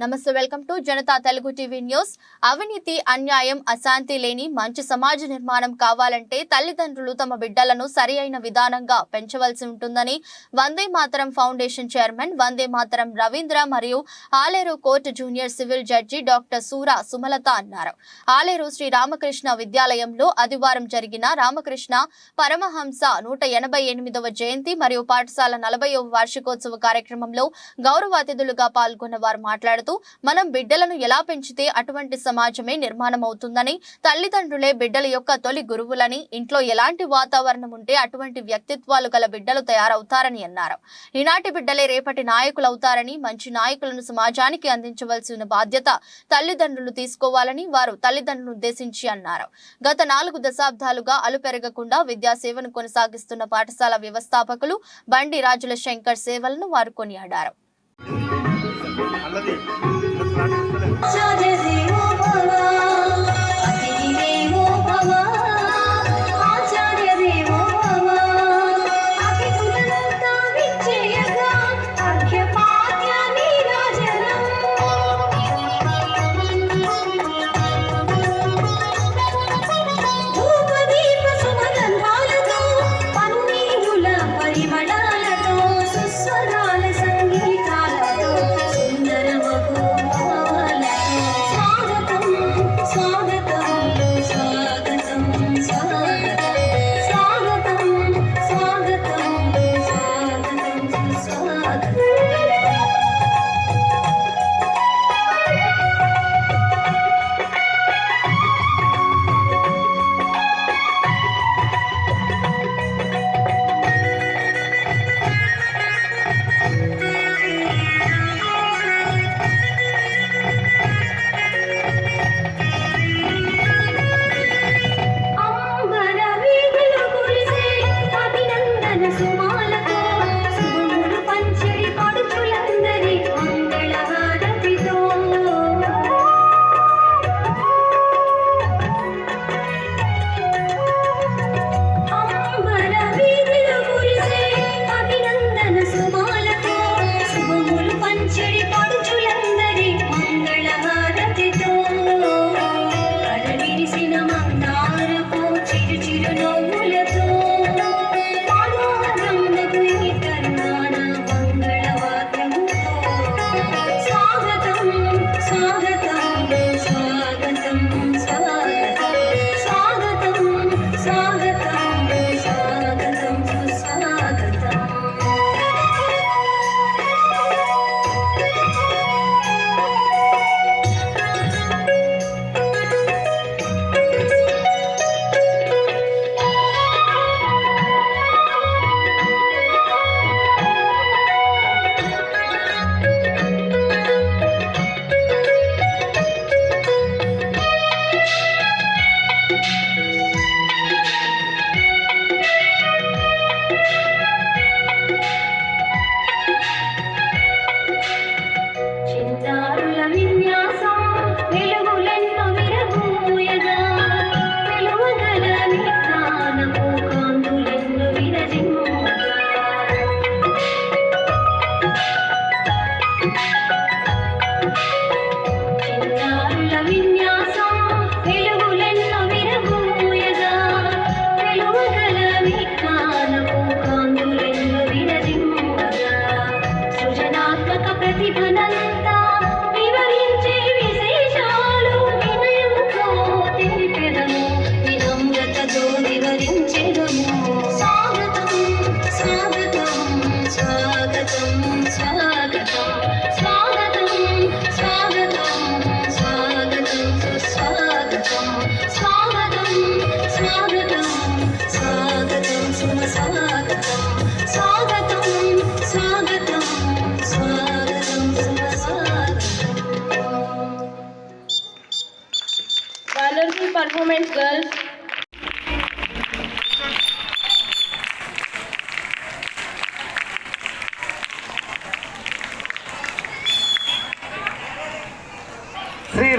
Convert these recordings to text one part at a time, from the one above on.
నమస్తే welcome to Janata Telugu TV news. అవినీతి అన్యాయం అశాంతి లేని మంచి సమాజ నిర్మాణం కావాలంటే తల్లిదండ్రులు తమ బిడ్డలను సరి అయిన విధానంగా పెంచవలసి ఉంటుందని వందే మాతరం ఫౌండేషన్ చైర్మన్ వందే మాతరం రవీంద్ర మరియు Aleru court junior civil judge doctor Sura Sumalatha అన్నారు. ఆలేరు శ్రీ రామకృష్ణ విద్యాలయంలో ఆదివారం జరిగిన రామకృష్ణ పరమహంస నూట ఎనభై ఎనిమిదవ జయంతి మరియు పాఠశాల నలభైవ వార్షికోత్సవ కార్యక్రమంలో గౌరవ అతిథులుగా పాల్గొన్న వారు మాట్లాడుతూ మనం బిడ్డలను ఎలా పెంచితే అటువంటి సమాజమే నిర్మాణం అవుతుందని తల్లిదండ్రులే బిడ్డల యొక్క తొలి గురువులని ఇంట్లో ఎలాంటి వాతావరణం ఉంటే అటువంటి వ్యక్తిత్వాలు గల బిడ్డలు తయారవుతారని అన్నారు. ఈనాటి బిడ్డలే రేపటి నాయకులు అవుతారని మంచి నాయకులను సమాజానికి అందించవలసిన బాధ్యత తల్లిదండ్రులు తీసుకోవాలని వారు తల్లిదండ్రులను ఉద్దేశించి అన్నారు. గత నాలుగు దశాబ్దాలుగా అలుపెరగకుండా విద్యాసేవను కొనసాగిస్తున్న పాఠశాల వ్యవస్థాపకులు బండి రాజుల శంకర్ సేవలను వారు కొనియాడారు. আপনাদের।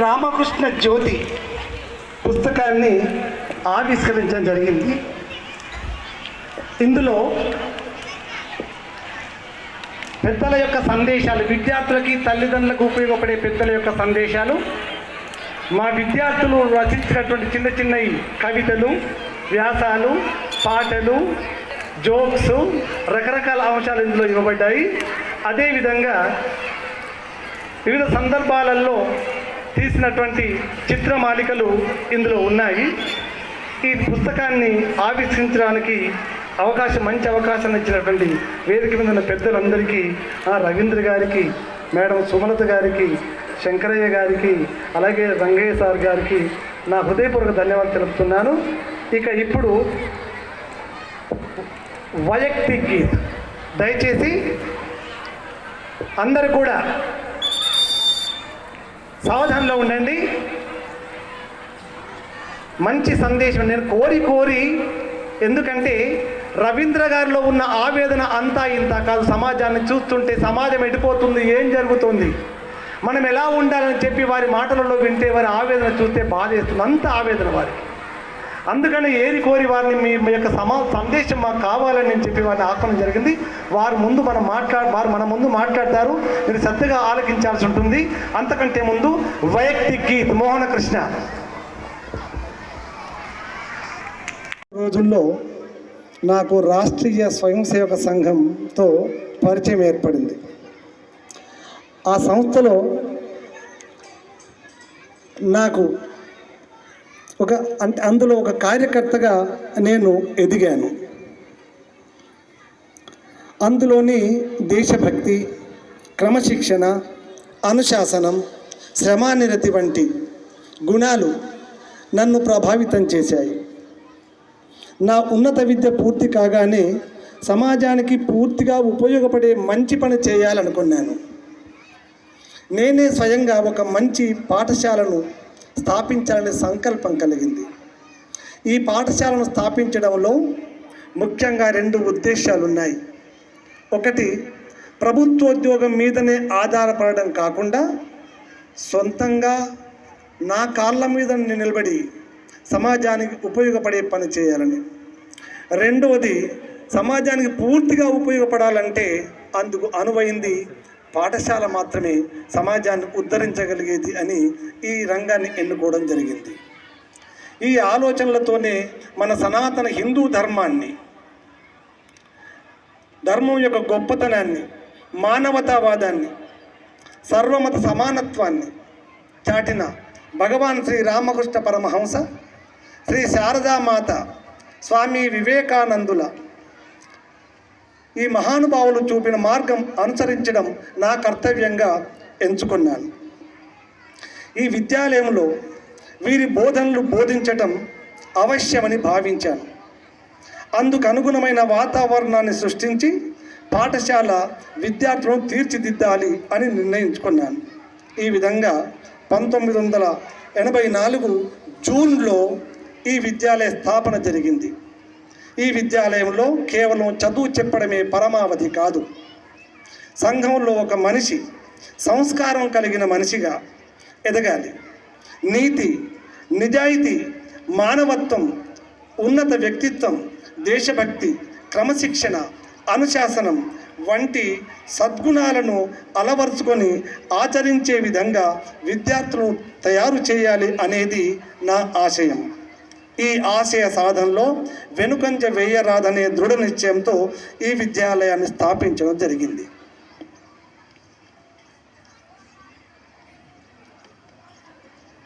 రామకృష్ణ జ్యోతి పుస్తకాన్ని ఆవిష్కరించడం జరిగింది. ఇందులో పెద్దల యొక్క సందేశాలు విద్యార్థులకి తల్లిదండ్రులకు ఉపయోగపడే పెద్దల యొక్క సందేశాలు మా విద్యార్థులు రచించినటువంటి చిన్న చిన్న కవితలు వ్యాసాలు పాటలు జోక్స్ రకరకాల అంశాలు ఇందులో ఇవ్వబడ్డాయి. అదేవిధంగా వివిధ సందర్భాలలో తీసినటువంటి చిత్రమాలికలు ఇందులో ఉన్నాయి. ఈ పుస్తకాన్ని ఆవిష్కరించడానికి అవకాశం మంచి అవకాశం ఇచ్చినటువంటి వేదిక మీద ఉన్న పెద్దలందరికీ ఆ రవీంద్ర గారికి మేడం సుమలత గారికి శంకరయ్య గారికి అలాగే రంగయ్య సార్ గారికి నా హృదయపూర్వక ధన్యవాదాలు తెలుపుతున్నాను. ఇక ఇప్పుడు వైయక్తిక్ గీత్. దయచేసి అందరూ కూడా సావధానంలో ఉండండి. మంచి సందేశం నేను కోరి కోరి ఎందుకంటే రవీంద్ర గారిలో ఉన్న ఆవేదన అంతా ఇంత కాదు. సమాజాన్ని చూస్తుంటే సమాజం ఎడిపోతుంది ఏం జరుగుతుంది? మనం ఎలా ఉండాలని చెప్పి వారి మాటలలో వింటే వారి ఆవేదన చూస్తే బాధేస్తుంది. అంత ఆవేదన వారికి. అందుకని ఏరి కోరి వారిని మీ మీ యొక్క సమా సందేశం మాకు కావాలని నేను చెప్పి వారిని ఆహ్వానం జరిగింది. వారు ముందు మనం మాట్లా వారు మన ముందు మాట్లాడతారు. మీరు శ్రద్ధగా ఆలకించాల్సి ఉంటుంది. అంతకంటే ముందు వైయక్తిక్ గీత్ మోహన కృష్ణ. రోజుల్లో నాకు రాష్ట్రీయ స్వయం సేవక సంఘంతో పరిచయం ఏర్పడింది. ఆ సంస్థలో నాకు ఒక అంటే అందులో ఒక కార్యకర్తగా నేను ఎదిగాను. అందులోని దేశభక్తి క్రమశిక్షణ అనుశాసనం శ్రమానిరతి వంటి గుణాలు నన్ను ప్రభావితం చేశాయి. నా ఉన్నత విద్య పూర్తి కాగానే సమాజానికి పూర్తిగా ఉపయోగపడే మంచి పని చేయాలనుకున్నాను. నేనే స్వయంగా ఒక మంచి పాఠశాలను స్థాపించాలనే సంకల్పం కలిగింది. ఈ పాఠశాలను స్థాపించడంలో ముఖ్యంగా రెండు ఉద్దేశాలు ఉన్నాయి ఒకటి ప్రభుత్వోద్యోగం మీదనే ఆధారపడడం కాకుండా సొంతంగా నా కాళ్ళ మీద నేను నిలబడి సమాజానికి ఉపయోగపడే పని చేయాలని. రెండవది సమాజానికి పూర్తిగా ఉపయోగపడాలంటే అందుకు అనువైంది పాఠశాల మాత్రమే సమాజాన్ని ఉద్ధరించగలిగేది అని ఈ రంగాన్ని ఎన్నుకోవడం జరిగింది. ఈ ఆలోచనలతోనే మన సనాతన హిందూ ధర్మాన్ని ధర్మం యొక్క గొప్పతనాన్ని మానవతావాదాన్ని సర్వమత సమానత్వాన్ని చాటిన భగవాన్ శ్రీ రామకృష్ణ పరమహంస శ్రీ శారదామాత స్వామి వివేకానందుల ఈ మహానుభావులు చూపిన మార్గం అనుసరించడం నా కర్తవ్యంగా ఎంచుకున్నాను. ఈ విద్యాలయంలో వీరి బోధనలు బోధించటం అవశ్యమని భావించాను. అందుకు అనుగుణమైన వాతావరణాన్ని సృష్టించి పాఠశాల విద్యార్థులను తీర్చిదిద్దాలి అని నిర్ణయించుకున్నాను. ఈ విధంగా పంతొమ్మిది వందల ఎనభై నాలుగు జూన్లో ఈ విద్యాలయ స్థాపన జరిగింది. ఈ విద్యాలయంలో కేవలం చదువు చెప్పడమే పరమావధి కాదు. సంఘంలో ఒక మనిషి సంస్కారం కలిగిన మనిషిగా ఎదగాలి. నీతి నిజాయితీ మానవత్వం ఉన్నత వ్యక్తిత్వం దేశభక్తి క్రమశిక్షణ అనుశాసనం వంటి సద్గుణాలను అలవరుచుకొని ఆచరించే విధంగా విద్యార్థులను తయారు చేయాలి అనేది నా ఆశయం. ఈ ఆశయ సాధనలో వెనుకంజ వేయరాదనే దృఢ నిశ్చయంతో ఈ విద్యాలయాన్ని స్థాపించడం జరిగింది.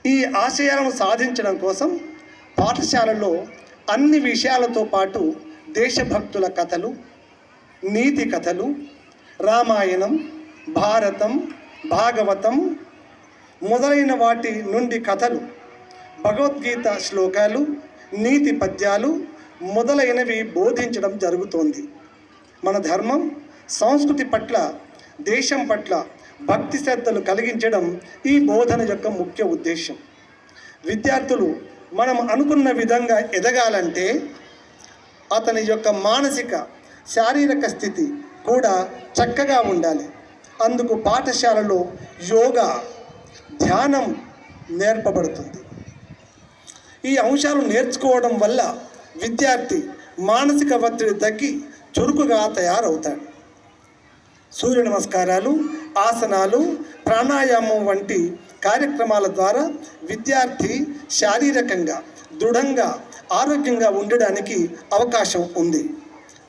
ఈ ఆశయాలను సాధించడం కోసం పాఠశాలలో అన్ని విషయాలతో పాటు దేశభక్తుల కథలు నీతి కథలు రామాయణం భారతం భాగవతం మొదలైన వాటి నుండి కథలు భగవద్గీత శ్లోకాలు నీతి పద్యాలు మొదలైనవి బోధించడం జరుగుతోంది. మన ధర్మం సంస్కృతి పట్ల దేశం పట్ల భక్తి శ్రద్ధలు కలిగించడం ఈ బోధన యొక్క ముఖ్య ఉద్దేశం. విద్యార్థులు మనం అనుకున్న విధంగా ఎదగాలంటే అతని యొక్క మానసిక శారీరక స్థితి కూడా చక్కగా ఉండాలి. అందుకు పాఠశాలలో యోగా ధ్యానం నేర్పబడుతుంది. ఈ అంశాలు నేర్చుకోవడం వల్ల విద్యార్థి మానసిక ఒత్తిడి తగ్గి చురుకుగా తయారవుతాడు. సూర్య నమస్కారాలు ఆసనాలు ప్రాణాయామం వంటి కార్యక్రమాల ద్వారా విద్యార్థి శారీరకంగా దృఢంగా ఆరోగ్యంగా ఉండడానికి అవకాశం ఉంది.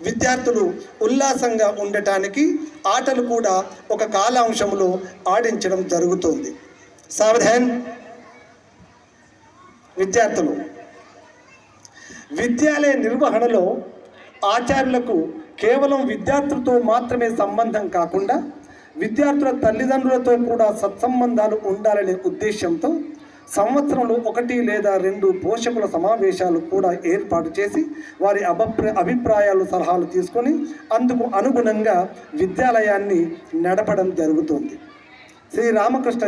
విద్యార్థులు ఉల్లాసంగా ఉండటానికి ఆటలు కూడా ఒక కాలాంశంలో ఆడించడం జరుగుతుంది. సావధాన్! విద్యార్థులు. విద్యాలయ నిర్వహణలో ఆచార్యులకు కేవలం విద్యార్థులతో మాత్రమే సంబంధం కాకుండా విద్యార్థుల తల్లిదండ్రులతో కూడా సత్సంబంధాలు ఉండాలనే ఉద్దేశంతో సంవత్సరంలో ఒకటి లేదా రెండు పోషకుల సమావేశాలు కూడా ఏర్పాటు చేసి వారి అభిప్రాయ అభిప్రాయాలు సలహాలు తీసుకొని అందుకు అనుగుణంగా విద్యాలయాన్ని నడపడం జరుగుతుంది. శ్రీ రామకృష్ణ